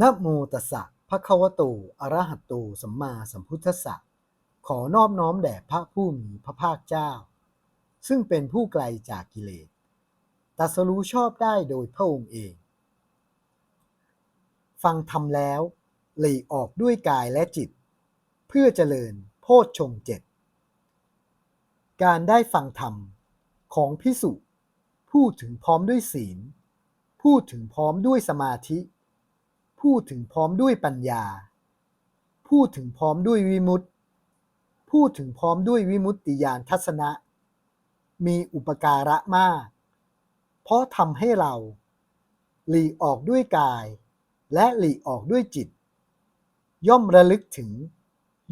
นะโมตัสสะภะควะโตอรหะโตสัมมาสัมพุทธัสสะขอนอบน้อมแด่พระผู้มีพระภาคเจ้า ซึ่งเป็นผู้ไกลจากกิเลสตัสรู้ชอบได้โดยพระองค์เอง ฟังธรรมแล้ว หลีออกด้วยกายและจิต เพื่อเจริญโพชฌงเจ็ดการได้ฟังธรรมของพิสุพูดถึงพร้อมด้วยศีล พูดถึงพร้อมด้วยสมาธิ พูดถึงพร้อมด้วยปัญญาพูดถึงพร้อมด้วยวิมุตติพูดถึงพร้อมด้วยวิมุตติญาณทัศนะ มีอุปการะมาก เพราะทำให้เรา หลีออกด้วยกาย และหลีออกด้วยจิต ย่อมระลึกถึง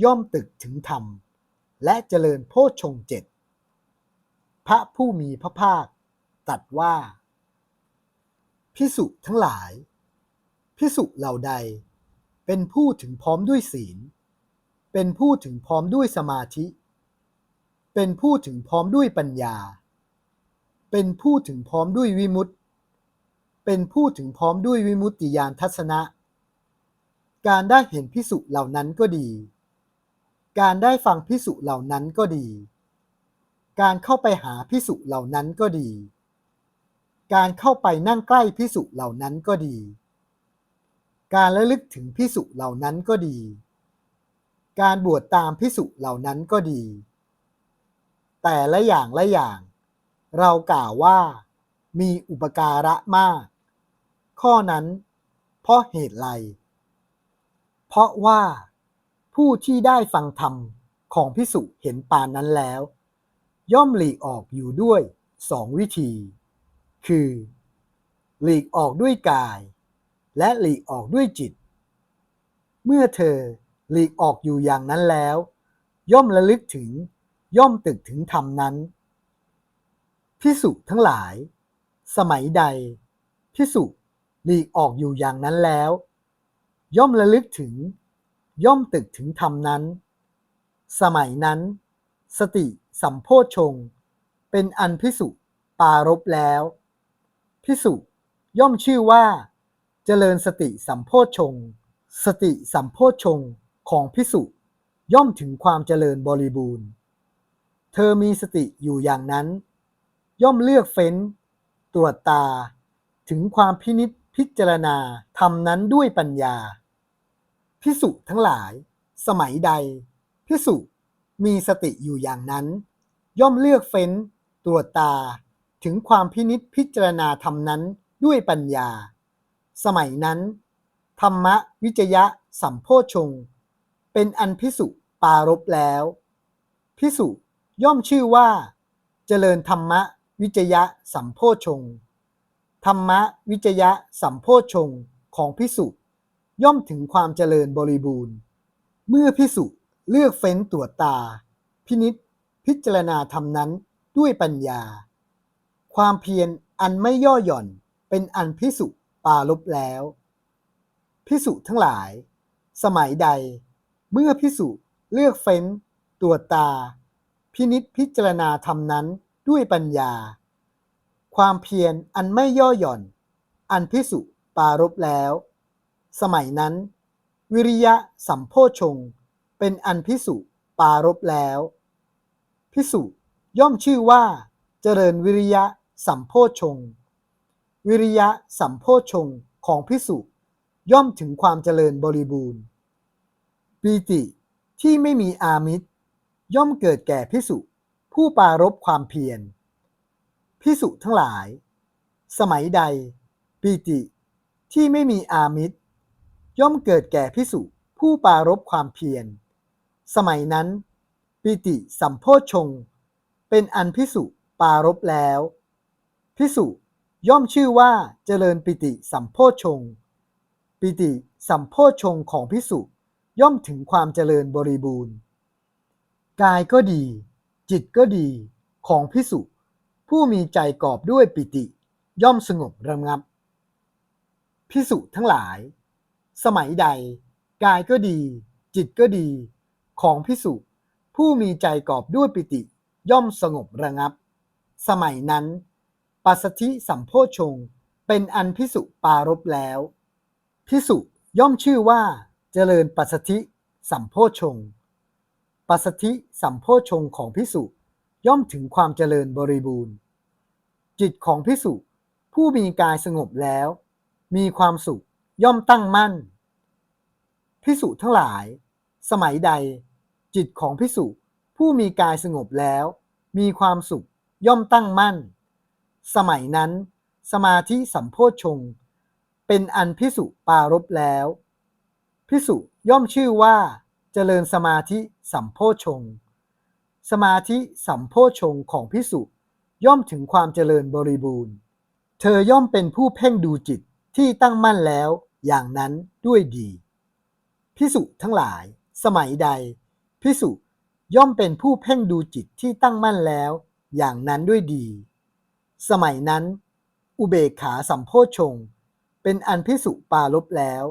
ย่อมตึกถึงธรรม และเจริญโพชฌงเจ็ดพระผู้มีพระภาคตรัสว่า พิสุทั้งหลาย พิสุเหล่าใด เป็นผู้ถึงพร้อมด้วยศีล เป็นผู้ถึงพร้อมด้วยสมาธิ เป็นผู้ถึงพร้อมด้วยปัญญา เป็นผู้ถึงพร้อมด้วยวิมุตติ เป็นผู้ถึงพร้อมด้วยวิมุตติญาณทัศนะ การได้เห็นพิสุเหล่านั้นก็ดี การได้ฟังพิสุเหล่านั้นก็ดี การเข้าไปหาพิสุเหล่านั้นก็ดี การเข้าไปนั่งใกล้พิสุเหล่านั้นก็ดี การระลึกถึงพิสุเหล่านั้นก็ดี การบวชตามพิสุเหล่านั้นก็ดี แต่ละอย่างละอย่าง เรากล่าวว่ามีอุปการะมาก ข้อนั้น เพราะเหตุไร เพราะว่าผู้ที่ได้ฟังธรรมของพิสุเห็นปานนั้นแล้ว ย่อมหลีกออกอยู่ด้วยสองวิธี คือ หลีกออกด้วยกาย และหลีกออกด้วยจิต เมื่อเธอหลีกออกอยู่อย่างนั้นแล้ว ย่อมระลึกถึงย่อมตึกถึงธรรมนั้นพิสุทั้งหลาย สมัยใดพิสุหลีกออกอยู่อย่างนั้นแล้ว ย่อมระลึกถึง ย่อมตึกถึงธรรมนั้น สมัยนั้น สติสัมโพชง เป็นอันพิสุปารบแล้วพิสุย่อมชื่อว่า เจริญสติสัมโพชงสติสัมโพชงของพิสุย่อมถึงความเจริญบริบูรณ์ เธอมีสติอยู่อย่างนั้น ย่อมเลือกเฟ้น ตรวจตา ถึงความพินิษพิจารณาทำนั้นด้วยปัญญา พิสุทั้งหลาย สมัยใด พิสุมีสติอยู่อย่างนั้น ย่อมเลือกเฟ้น ตรวจตา ถึงความพินิษพิจารณาทำนั้นด้วยปัญญา สมัยนั้น ธรรมวิจยะสัมโพชง เป็นอันพิสุปารบแล้ว พิสุย่อมชื่อว่า เจริญธรรมวิจยะสัมโพชง ธรรมวิจยะสัมโพชงของพิสุย่อมถึงความเจริญบริบูรณ์ เมื่อพิสุเลือกเฟ้นตรวจตา พินิษพิจารณาธรรมนั้นด้วยปัญญา ความเพียรอันไม่ย่อหย่อนเป็นอันพิสุ ปารบแล้วพิสุทั้งหลาย สมัยใด เมื่อพิสุเลือกเฟ้นตรวตา พินิษพิจารณาธรรมนั้นด้วยปัญญา ความเพียรอันไม่ย่อหย่อน อันพิสุปารบแล้ว สมัยนั้น วิริยะสัมโพชง เป็นอันพิสุปารบแล้วพิสุย่อมชื่อว่า เจริญวิริยะสัมโพชง์ วิริยะสัมโพชงของพิสุย่อมถึงความเจริญบริบูรณ์ ปีติที่ไม่มีอามิตร ย่อมเกิดแก่พิสุผู้ปารบความเพียรพิสุทั้งหลาย สมัยใด ปีติที่ไม่มีอามิตร ย่อมเกิดแก่พิสุผู้ปารบความเพียร สมัยนั้นปิติสัมโพชงเป็นอันพิสุปารบแล้ว พิสุ ย่อมชื่อว่าเจริญปิติสัมโพชง ปิติสัมโพชงของพิสุย่อมถึงความเจริญบริบูรณ์ กายก็ดี จิตก็ดีของพิสุผู้มีใจกอบด้วยปิติ ย่อมสงบระงับ พิสุทั้งหลาย สมัยใด กายก็ดี จิตก็ดี ของพิสุผู้มีใจกอบด้วยปิติ ย่อมสงบระงับ สมัยนั้น ปัสสธิสัมโพชง เป็นอันพิสุปารบแล้ว พิสุย่อมชื่อว่า เจริญปัสสธิสัมโพชง ปัสสธิสัมโพชงของพิสุย่อมถึงความเจริญบริบูรณ์ จิตของพิสุผู้มีกายสงบแล้ว มีความสุขย่อมตั้งมั่น พิสุทั้งหลาย สมัยใด จิตของพิสุผู้มีกายสงบแล้ว มีความสุขย่อมตั้งมั่น สมัยนั้น สมาธิสัมโพชฌงเป็นอันพิสุปารบแล้ว พิสุย่อมชื่อว่า เจริญสมาธิสัมโพชฌงสมาธิสัมโพชฌงของพิสุย่อมถึงความเจริญบริบูรณ์ เธอย่อมเป็นผู้เพ่งดูจิตที่ตั้งมั่นแล้วอย่างนั้นด้วยดี พิสุทั้งหลาย สมัยใด พิสุย่อมเป็นผู้เพ่งดูจิตที่ตั้งมั่นแล้ว อย่างนั้นด้วยดี สมัยนั้น อุเบกขาสัมโพชง เป็นอันพิสุปารบแล้ว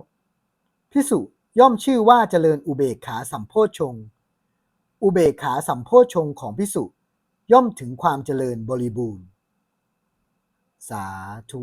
พิสุย่อมชื่อว่าเจริญอุเบกขาสัมโพชง อุเบกขาสัมโพชงของพิสุย่อมถึงความเจริญบริบูรณ์ สาธุ